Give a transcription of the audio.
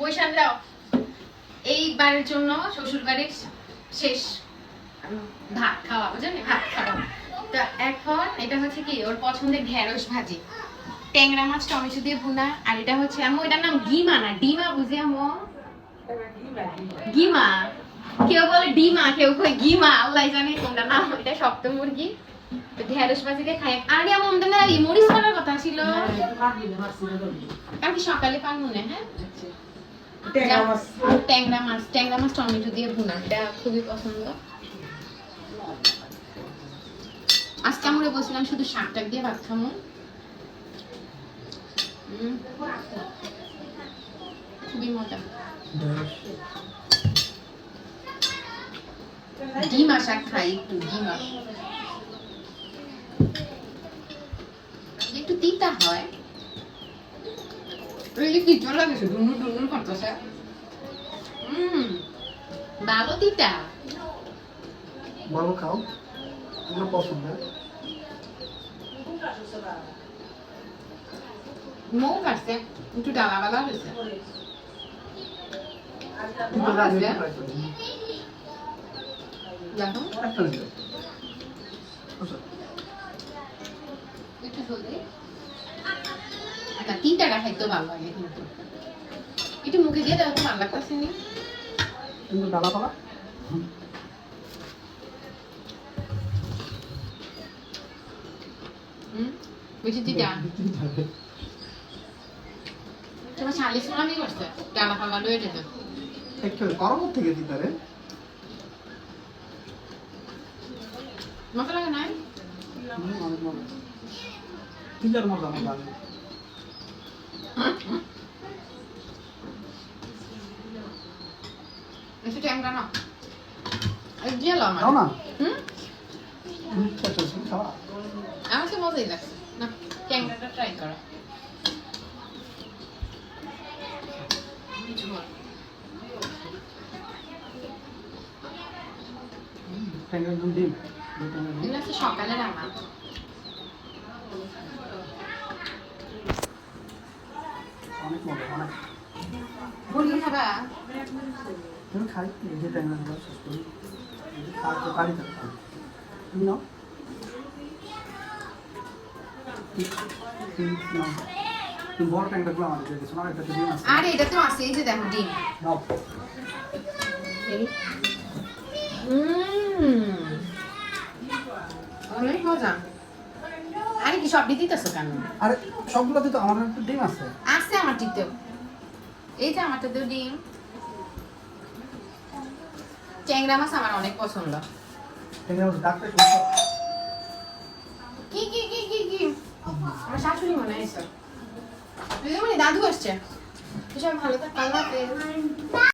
বৈশাখ যাও এইবারের জন্য শ্বশুর বাড়ির শেষ ভাত খাওয়া বুঝলেন ভাত খাওয়া তা এখন এটা হচ্ছে কি ওর পছন্দের ঢেঁড়স ভাজি। ট্যাংরা মাছ টমেটো দিয়ে ভুনা আর এটা হচ্ছে আমো এটার নাম গিমা না ডিমা বুঝি আমো গিমা। কেউ বলে ডিমা কেউ কয় গিমা আল্লাহ জানে কোনটা নাম। এটা শক্ত মুরগি। তো ঢেঁড়স ভাজি দিয়ে খাই। আরে আমার মনে হয় এই মরিচ করার কথা ছিল। কারণ কি সকালে পান মনে হ্যাঁ? ট্যাংরা মাছ। ট্যাংরা মাছ। টমেটো দিয়ে ভুনা। এটা খুবই পছন্দ। আজকে আমরা বলছিলাম শুধু শাক টাক দিয়ে ভাত খামো খুবই মজা। ডিমা শাক খাই একটু ডিমা একটু তিতা হয় really কি জল লাগেছে ডুনু ডুনু করতেছে হুম ভালো তিতা ভালো খাও এগুলো পছন্দ মৌ কাটছে একটু ডালা বালা হয়েছে। একটা দিও। দিই আচ্ছা তিনটাটা খাইতে ভালো লাগে কিন্তু। একটু মুখে দিয়ে দেখো ভালো লাগতেছে নি। কিন্তু ডালা পালা বেশি তিতা তোমার শালিশ মামি করছে? ডালা ফালা লয়ে যেতে। একটু গরম থেকে দিতে রে মজা লাগে নাই? অনেক মজা। তিনটার মজা একটু ট্যাংরা না এই দিয়ে লো আমার না হুম তো মজাই লাগছে না ট্যাংরাটা ট্রাই করো ঝোল ট্যাংরা একদম ডিম দুই ট্যাংরা ডিম। এগুলো হচ্ছে সকালে রান্না অনেক মজা অনেক মুরগি খাবা তুমি খাই শেষ করি খাওয়া বড়গুলো আমাদের একটা ডিম আছে আরে এটা তো আছে এই যে দেখো ডিম নাও অনেক মজা আরে কি সব দিতেছো কেন আরে সবগুলোতে তো আমার একটা ডিম আছে। আছে আমার এই যে আমারটাতেও ডিম। ট্যাংরা মাছ আমার অনেক পছন্দ। কি কি কি কি কি? আমার শাশুড়ি মনে হয় এসব। মানে দাদু আসছে। সব ভালো থাক আল্লাহ হাফেজ।